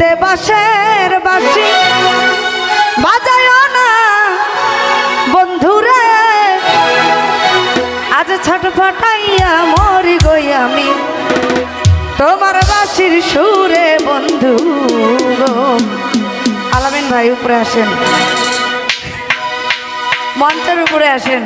তে বাঁশের বাঁশি বাজায় না, বন্ধুরে। আজ ছটফটাইয়া মরি গই আমি। তোমার বাসির সুরে বন্ধু আলামিন ভাই, উপরে আসেন। মঞ্চের উপরে আসেন।